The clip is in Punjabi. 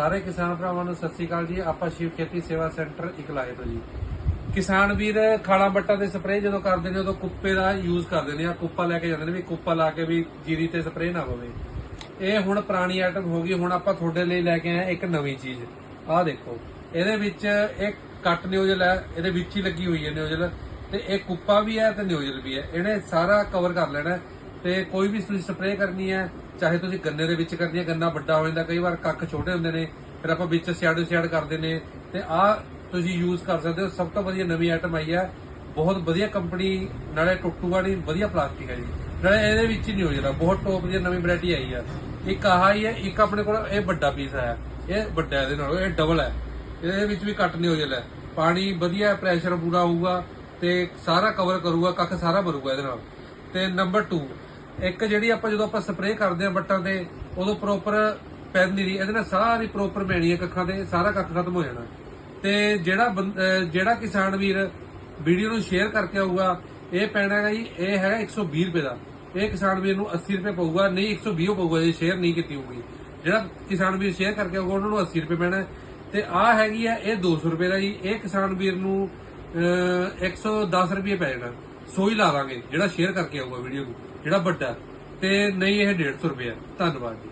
ਸਾਰੇ ਕਿਸਾਨ ਭਰਾਵਾਂ ਨੂੰ ਸਤਿ ਸ੍ਰੀ ਅਕਾਲ ਜੀ। ਆਪਾਂ ਸ਼ਿਵ ਖੇਤੀ ਸੇਵਾ ਸੈਂਟਰ ਇਕਲਾਏ ਤੋਂ ਜੀ। ਕਿਸਾਨ ਵੀਰ ਖਾਲਾਂ ਬੱਟਾਂ ਦੇ ਸਪਰੇਅ ਜਦੋਂ ਕਰਦੇ ਨੇ, ਉਦੋਂ ਕੁੱਪੇ ਦਾ ਯੂਜ਼ ਕਰਦੇ ਨੇ ਆ ਕੁੱਪਾ ਲੈ ਕੇ ਜਾਂਦੇ ਨੇ ਵੀ ਕੁੱਪਾ ਲਾ ਕੇ ਵੀ ਜੀਰੀ ਤੇ ਸਪਰੇਅ ਨਾ ਪਵੇ ਇਹ ਹੁਣ ਪੁਰਾਣੀ ਆਈਟਮ ਹੋ ਗਈ, ਹੁਣ ਆਪਾਂ ਤੁਹਾਡੇ ਲਈ ਲੈ ਕੇ ਆਏ ਇੱਕ ਨਵੀਂ ਚੀਜ਼। ਆਹ ਦੇਖੋ, ਇਹਦੇ ਵਿੱਚ ਇੱਕ ਕੱਟ ਨਿਊਜ਼ਲ ਹੈ, ਇਹਦੇ ਵਿੱਚ ਹੀ ਲੱਗੀ ਹੋਈ ਹੈ ਨਿਊਜ਼ਲ ਤੇ ਇਹ ਕੁੱਪਾ ਵੀ ਹੈ ਤੇ ਨਿਊਜ਼ਲ ਵੀ ਹੈ। ਇਹਨੇ ਸਾਰਾ ਕਵਰ ਕਰ ਲੈਣਾ ਹੈ ਤੇ ਕੋਈ ਵੀ ਤੁਸੀਂ ਸਪਰੇਅ ਕਰਨੀ ਹੈ ਚਾਹੇ ਤੁਸੀਂ ਗੰਨੇ ਦੇ ਵਿੱਚ ਕਰਨੀ ਹੈ ਗੰਨਾ ਵੱਡਾ ਹੋ ਜਾਂਦਾ, ਕਈ ਵਾਰ ਕੱਖ ਛੋਟੇ ਹੁੰਦੇ ਨੇ, ਫਿਰ ਆਪਾਂ ਵਿੱਚ ਸਿਆੜੋ ਸਿਆੜ ਕਰਦੇ ਨੇ, ਤੇ ਆਹ ਤੁਸੀਂ ਯੂਜ਼ ਕਰ ਸਕਦੇ ਹੋ, ਸਭ ਤੋਂ ਵਧੀਆ ਨਵੀਂ ਆਈਟਮ ਆਈ ਹੈ, ਬਹੁਤ ਵਧੀਆ ਕੰਪਨੀ ਨਾਲੇ ਟੁੱਟੂਗਾ ਨਹੀਂ ਵਧੀਆ ਪਲਾਸਟਿਕ ਹੈ ਜੀ। ਨਾਲੇ ਇਹਦੇ ਵਿੱਚ ਹੀ ਨਹੀਂ ਹੋ ਜਾਂਦਾ, ਬਹੁਤ ਟੋਪ ਦੀ ਨਵੀਂ ਵੈਰਾਈਟੀ ਆਈ ਆ ਇੱਕ ਆਹ ਹੀ ਹੈ, ਇੱਕ ਆਪਣੇ ਕੋਲ ਇਹ ਵੱਡਾ ਪੀਸ ਆਇਆ, ਇਹ ਵੱਡਾ ਇਹਦੇ ਨਾਲੋਂ, ਇਹ ਡਬਲ ਹੈ। ਇਹਦੇ ਵਿੱਚ ਵੀ ਕੱਟ ਨਹੀਂ ਹੋ ਜਾਂਦਾ, ਪਾਣੀ ਵਧੀਆ ਪ੍ਰੈਸ਼ਰ ਪੂਰਾ ਹੋਊਗਾ, ਤੇ ਸਾਰਾ ਕਵਰ ਕਰੂਗਾ, ਕੱਖ ਸਾਰਾ ਭਰੂਗਾ ਇਹਦੇ ਨਾਲ। ਤੇ ਨੰਬਰ 2 ਇੱਕ ਜਿਹੜੀ ਆਪਾਂ ਜਦੋਂ ਆਪਾਂ ਸਪਰੇਅ ਕਰਦੇ ਆ ਬੱਟਾਂ ਤੇ ਉਦੋਂ ਪ੍ਰੋਪਰ ਪੈਂਦੀ ਨਹੀਂ ਇਹਦੇ ਨਾਲ ਸਾਰੀ ਪ੍ਰੋਪਰ ਪੈਣੀ ਹੈ ਕੱਖਾਂ ਤੇ ਸਾਰਾ ਕੱਖ ਖਤਮ ਹੋ ਜਾਣਾ। ਤੇ ਜਿਹੜਾ ਬੰ- ਜਿਹੜਾ ਕਿਸਾਨ ਵੀਰ ਵੀਡੀਓ ਨੂੰ ਸ਼ੇਅਰ ਕਰਕੇ ਆਊਗਾ ਇਹ ਪੈਣਾ ਹੈਗਾ ਜੀ ਇਹ ਹੈਗਾ 120 ਰੁਪਏ ਦਾ। ਇਹ ਕਿਸਾਨ ਵੀਰ ਨੂੰ 80 ਰੁਪਏ ਪਊਗਾ ਨਹੀਂ 120 ਪਊਗਾ ਜੇ ਸ਼ੇਅਰ ਨਹੀਂ ਕੀਤੀ ਹੋਊਗੀ। ਜਿਹੜਾ ਕਿਸਾਨ ਵੀਰ ਸ਼ੇਅਰ ਕਰਕੇ ਆਊਗਾ ਉਹਨਾਂ ਨੂੰ 80 ਰੁਪਏ ਪੈਣਾ ਹੈ। ਤੇ ਆਹ ਹੈਗੀ ਆ ਇਹ 200 ਰੁਪਏ ਦਾ ਜੀ ਇਹ ਕਿਸਾਨ ਵੀਰ ਨੂੰ ਅਹ, 110 ਰੁਪਏ ਪੈ ਜਾਣਾ। ਸੋਈ ਹੀ ਲਾ ਦਾਂਗੇ, ਜਿਹੜਾ ਸ਼ੇਅਰ ਕਰਕੇ ਆਊਗਾ ਵੀਡੀਓ ਨੂੰ, ਜਿਹੜਾ ਵੱਡਾ। ਤੇ ਨਹੀਂ, ਇਹ 150 ਰੁਪਏ ਹੈ ਧੰਨਵਾਦ ਜੀ।